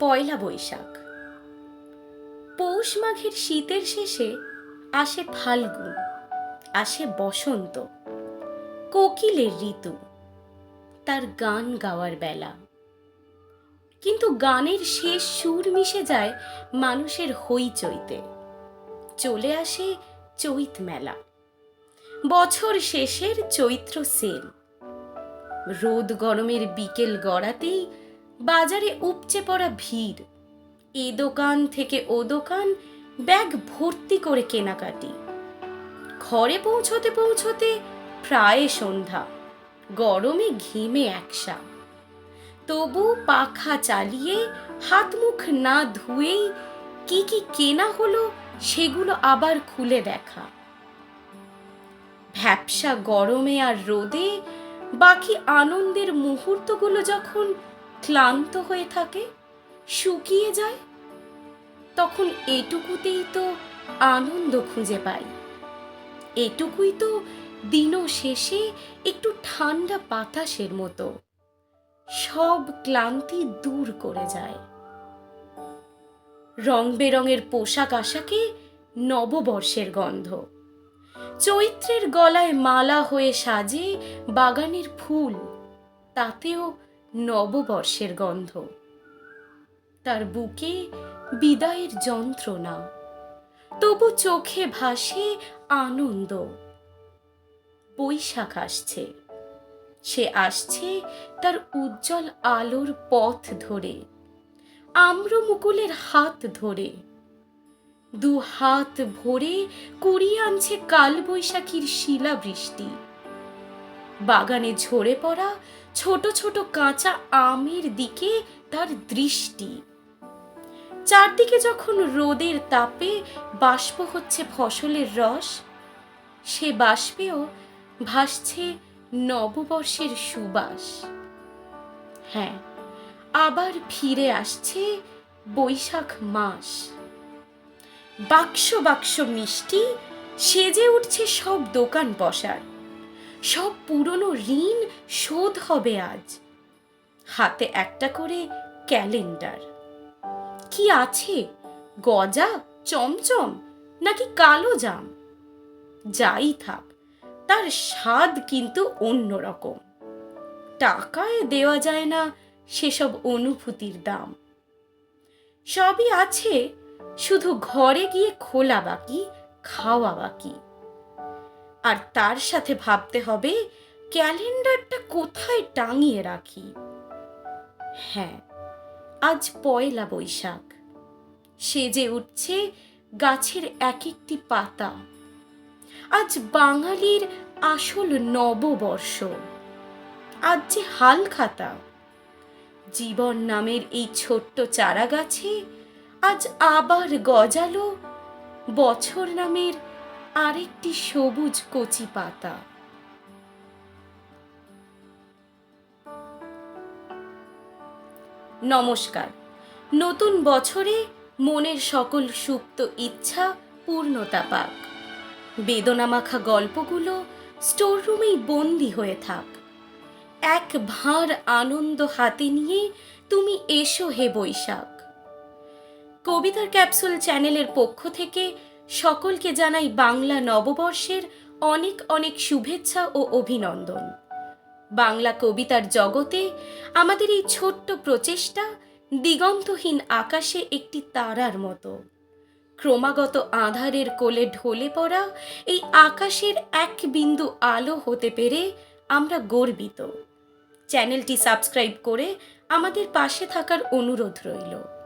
পয়লা বৈশাখ। পৌষ মাঘের শীতের শেষে আসে ফাল্গুন, আসে বসন্ত, কোকিলের ঋতু, তার গান গাওয়ার বেলা। কিন্তু গানের শেষ সুর মিশে যায় মানুষের হইচইতে। চলে আসে চৈত মেলা। বছর শেষের চৈত্র সেল রোদ গরমের বিকেল গড়াতেই বাজারে উপচে পড়া ভিড়। এ দোকান থেকে ও দোকান ব্যাগ ভর্তি করে কেনাকাটি। ঘরে পৌঁছতে পৌঁছতে প্রায় সন্ধ্যা। গরমে ঘেমে একসা। তবু পাখা চালিয়ে হাত মুখ না ধুয়েই কি কি কেনা হলো সেগুলো আবার খুলে দেখা। ভ্যাপসা গরমে আর রোদে বাকি আনন্দের মুহূর্তগুলো যখন ক্লান্ত হয়ে থাকে, শুকিয়ে যায়, তখন এটুকুতেই তো আনন্দ খুঁজে পাই। এটুকুই তো দিন শেষে একটু ঠান্ডা বাতাসের মতো, সব ক্লান্তি দূর করে যায়। রং বেরঙের পোশাক আশাকে নববর্ষের গন্ধ। চৈত্রের গলায় মালা হয়ে সাজে বাগানের ফুল, তাতেও নববর্ষের গন্ধ। তার বুকে বিদায়ের যন্ত্রণা। তবু চোখে ভাসে আনন্দ। বৈশাখ আসছে। সে আসছে তার উজ্জ্বল আলোর পথ ধরে। আম্র মুকুলের হাত ধরে। দু হাত ভরে কুড়িয়ে আনছে কাল বৈশাখীর শিলাবৃষ্টি। বাগানে ঝরে পড়া ছোট ছোট কাঁচা আমের দিকে তার দৃষ্টি। চারদিকে যখন রোদের তাপে বাষ্প হচ্ছে ফসলের রস, সে বাষ্পেও ভাসছে নববর্ষের সুবাস। হ্যাঁ আবার ফিরে আসছে বৈশাখ মাস। বাক্স বাক্স মিষ্টি, সেজে উঠছে সব দোকান বসার। সব পুরনো ঋণ শোধ হবে আজ। হাতে একটা করে ক্যালেন্ডার। কি আছে? গজা, চমচম, নাকি কালো জাম? যাই থাক, তার স্বাদ কিন্তু অন্যরকম। টাকায় দেওয়া যায় না সেসব অনুভূতির দাম। সবই আছে, শুধু ঘরে গিয়ে খোলা বাকি, খাওয়া বাকি। আর তার সাথে ভাবতে হবে ক্যালেন্ডারটা কোথায় টাঙিয়ে রাখি। হ্যাঁ আজ পয়লা বৈশাখ। সেজে উঠছে গাছের এক একটি পাতা। আজ বাঙালির আসল নববর্ষ। আজ যে হাল খাতা। জীবন নামের এই ছোট্ট চারা গাছে আজ আবার গজালো বছর নামের আরেকটি সবুজ কচি পাতা। নমস্কার। নতুন বছরে মনের সকল সুপ্ত ইচ্ছা পূর্ণতা পাক। বেদনামাখা গল্পগুলো স্টোররুমেই বন্দি হয়ে থাক। এক ভাঁড় আনন্দ হাতে নিয়ে তুমি এসো হে বৈশাখ। কবিতার ক্যাপসুল চ্যানেলের পক্ষ থেকে সকলকে জানাই বাংলা নববর্ষের অনেক অনেক শুভেচ্ছা ও অভিনন্দন। বাংলা কবিতার জগতে আমাদের এই ছোট্ট প্রচেষ্টা দিগন্তহীন আকাশে একটি তারার মতো। ক্রমাগত আধারের কোলে ঢলে পড়া এই আকাশের এক বিন্দু আলো হতে পেরে আমরা গর্বিত। চ্যানেলটি সাবস্ক্রাইব করে আমাদের পাশে থাকার অনুরোধ রইল।